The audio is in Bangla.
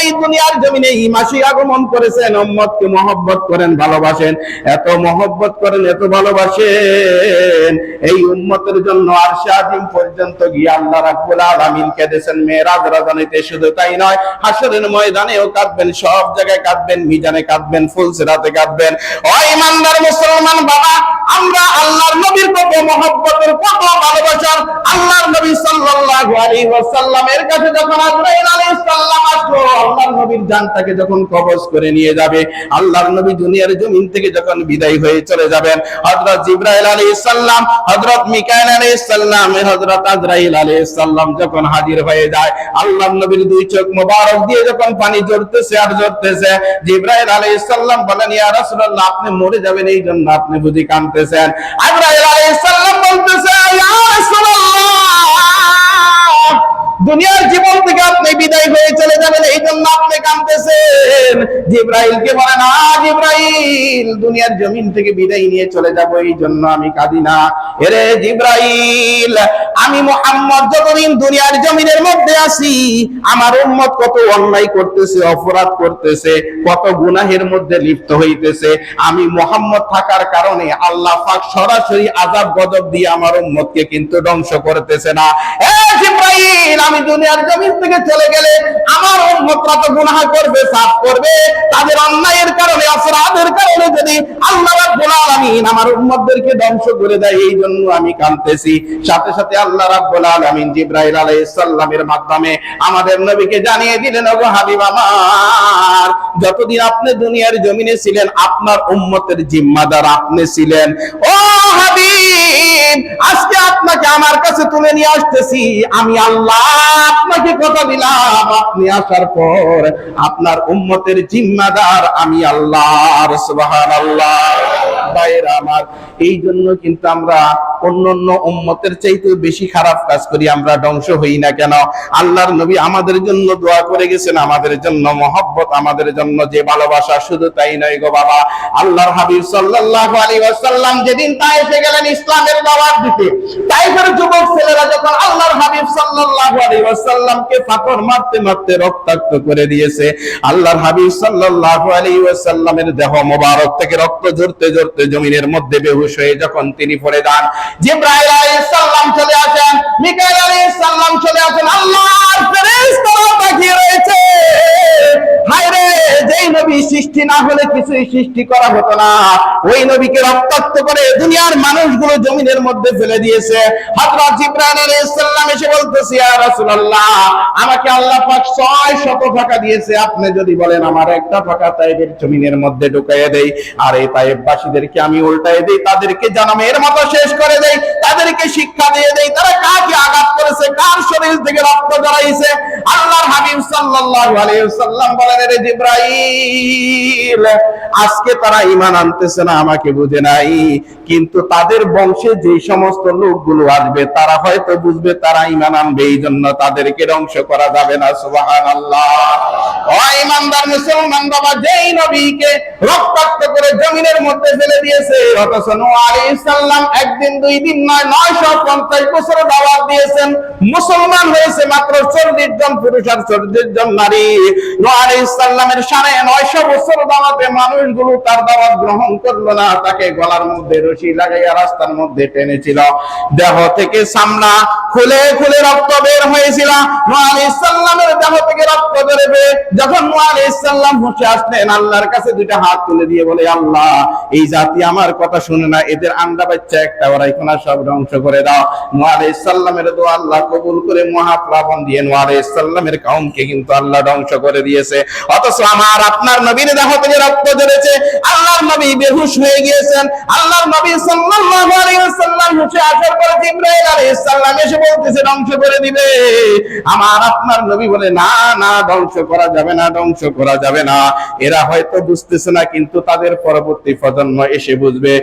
এই দুনিয়ার জমিনে আগমন করেছেন মহব্বত করেন, ভালোবাসেন। এত মহব্বত করেন, এত ভালোবাসেন। এই উম্মতের জন্য পর্যন্ত গিয়ে আল্লাহ রাব্বুল আলামিন কেঁদেছেন। মেরাজ শুধু তাই নয়, হাসরের ময়দানেও কাঁদবেন, সব জায়গায় কাঁদবেন, মিজানে কাঁদবেন, ফুলসিরাতে কাঁদবেন। ইমানদার মুসলমান বাবা, আমরা আল্লাহর নবীর কত মহব্বতের কত ভালোবাসার আল্লাহর নবী সাল্লাল্লাহু আলাইহি ওয়াসাল্লামের কাছে যখন আজরাইল আলাইহিস সালাম আসলো, আল্লাহর নবীর জানটাকে যখন কবজ করে নিয়ে যাবে, আল্লাহর নবী দুনিয়ার জমিন থেকে যখন বিদায় হয়ে চলে যাবেন, হযরত আলাইহিস সালাম, হযরত মিকাইল আলাইহিস সালাম হযরত আজরাইল আলাইহিস সালাম যখন হাজির হয়ে যায়, আল্লাহর নবীর দুই চোখ মোবারক দিয়ে যখন পানি ঝরতেছে আর ঝরতেছে, জিবরাইল আলাইহিস সালাম বলেন, ইয়া রাসূলুল্লাহ, আপনি মরে যাবেন এই জন্য আপনি বুঝি কাঁদতেছেন। আজরাইল আলাইহিস সালাম বলতেছে, ইয়া রাসূলুল্লাহ দুনিয়ার জীবন আপনি বিদায় হয়ে চলে যাবেন এই জন্য আপনি কাঁদতেছেন। জিব্রাইলকে বলেন আ জিব্রাইল, দুনিয়ার জমিন থেকে বিদায় নিয়ে চলে যাব এই জন্য আমি কাঁদি না। এরে জিব্রাইল, আমি মোহাম্মদ যতদিন দুনিয়ার জমিনের মধ্যে আছি, আমার উম্মত কত অন্যায় করতেছে, অপরাধ করতেছে, কত গুনাহের মধ্যে লিপ্ত হইতেছে। আমি মোহাম্মদ থাকার কারণে আল্লাহ পাক সরাসরি আযাব গজব দিয়ে আমার উম্মতকে কিন্তু ধ্বংস করতেছে না। এ জিব্রাইল, আমি দুনিয়ার জমিন থেকে চলে গেলে আমার উম্মতরা তো গুনাহ করবে পাপ করবে? তাদের অন্যায়ের কারণে, অপরাধের কারণে যদি আল্লাহ রাব্বুল আলামিন আমার উম্মতদেরকে ধ্বংস করে দেয় এই জন্য আমি কাঁদতেছি। সাথে সাথে আল্লাহ রাব্বুল আলামিন জিব্রাইল আলাইহিস সালামের মাধ্যমে আমাদের নবীকে জানিয়ে দিলেন হাবিব আমার, যতদিন আপনি দুনিয়ার জমিনে ছিলেন, আপনার উম্মতের জিম্মাদার আপনি ছিলেন। ও হাবিব আজকে আপনাকে আমার কাছে তুলে নিয়ে আসতেছি। আমি আল্লাহ আপনাকে কথা দিলাম। আপনি আসার পর আপনার উম্মতের জিম্মাদার আমি আল্লাহ সুবহানাল্লাহ। ভাইরা আমার, এই জন্য কিন্তু আমরা উম্মতের চাইতে বেশি খারাপ কাজ করি, আমরা ধ্বংস হই না কেন? আল্লাহর নবী আমাদের জন্য দোয়া করে গেছেন, আমাদের জন্য মহব্বত, আমাদের জন্য যে ভালোবাসা, শুধু তাই নয় গো বাবা। আল্লাহর হাবিব যেদিন তাইফে গেলেন, ইসলামের দাওয়াত দিতে। যুবক ছেলেরা যখন আল্লাহর হাবিব সাল্লাল্লাহু আলাইহি ওয়াসাল্লামকে মারতে মারতে রক্তাক্ত করে দিয়েছে, আল্লাহর হাবিব সাল্লাল্লাহু আলাইহি ওয়াসাল্লামের দেহ মোবারক থেকে রক্ত ঝরতে ঝরতে জমিনের মধ্যে বেহুশ হয়ে যখন তিনি পড়ে যান, জিব্রাইল আলাইহিস সালাম চলে আসেন, মিকাইল আলাইহিস সালাম না হলে কিছুই সৃষ্টি করা হতো না। ওই নবীকে রক্তাক্ত করে দুনিয়ার মানুষগুলো জমিনের মধ্যে ফেলে দিয়েছে। হযরত জিব্রাইল আলাইহিস সালাম এসে বলতেছে, ইয়া রাসূলুল্লাহ, আমাকে আল্লাহ পাক 6 শত টাকা দিয়েছে। আপনি যদি বলেন আমার একটা টাকা তাইদের জমিনের মধ্যে ঢুকাইয়ে দেই, আর এই তাইববাসীদেরকে আমি উল্টাই দেই, তাদেরকে জানামের মতো শেষ করে দেই, তাদেরকে শিক্ষা দিয়ে দেই থেকে রক্ত জড়াইছে। আল্লাহর হাবিব সাল্লাল্লাহু আলাইহি ওয়াসাল্লাম বলেন রে জিব্রাইল আজকে তারা ঈমান আনতেছে না, আমাকে বুঝে নাই। কিন্তু তাদের বংশে যে সমস্ত লোকগুলো আসবে, তারা হয়তো বুঝবে তারা ঈমান আনবে এই জন্য তাদেরকে ধ্বংস করা যাবে না, সুবহানাল্লাহ। ও ঈমানদার মুসলমান বাবা, যেই নবীকে রক্তাক্ত করে জমিনের মধ্যে ফেলে দিয়েছে, অথচ একদিন, দুই দিন নয় 950 বছর দাওয়াত দিয়েছেন। মুসলমান হয়েছে মাত্র 40 জন পুরুষ আর 40 জন নারী। নূহ আলাইহিস সালামের সাড়ে 900 বছর দাওয়াতে মানুষগুলো তার দাওয়াত গ্রহণ করল না, তাকে গলার মধ্যে রশি লাগাইয়া রাস্তার মধ্যে টেনেছিল। দেহ থেকে সামনা খুলে খুলে রক্ত বের হয়েছিল। আলাইহিস দেহ থেকে রক্ত যখন নূহ আলাইহিস সালাম আসলেন, আল্লাহর কাছে দুইটা হাত তুলে দিয়ে বলে, আল্লাহ, এই জাতি আমার কথা শুনে না, এদের আন্ডা বাচ্চা একটা ওরা এখন সব ধ্বংস করে দাও। নূহ আলাইহিস সালামের দোয়া আল্লাহ কবুল করে মহাপ্লাবন দিয়ে নূহ আলাইহিস সালামের কওমকে কিন্তু আল্লাহ ধ্বংস করে দিয়েছে। অথচ আমার আপনার নবীর দেহ থেকে রক্ত ঝরেছে আল্লাহর নবী বেহুশ হয়ে গিয়েছেন। আল্লাহর নবী সাল্লাল্লাহু আলাইহি ওয়াসাল্লাম হুঁশে আসার পরে জিবরাইল আলাইহিস সালাম এসে বলতেছে, ধ্বংস করে দিবে। আমার আপনার নবী বলে, না না, ধ্বংস করা যাবে না, ধ্বংস করা যাবে না। এরা হয়তো বুঝতেছে না, কিন্তু তাদের পরবর্তী প্রজন্ম এসে বুঝবে।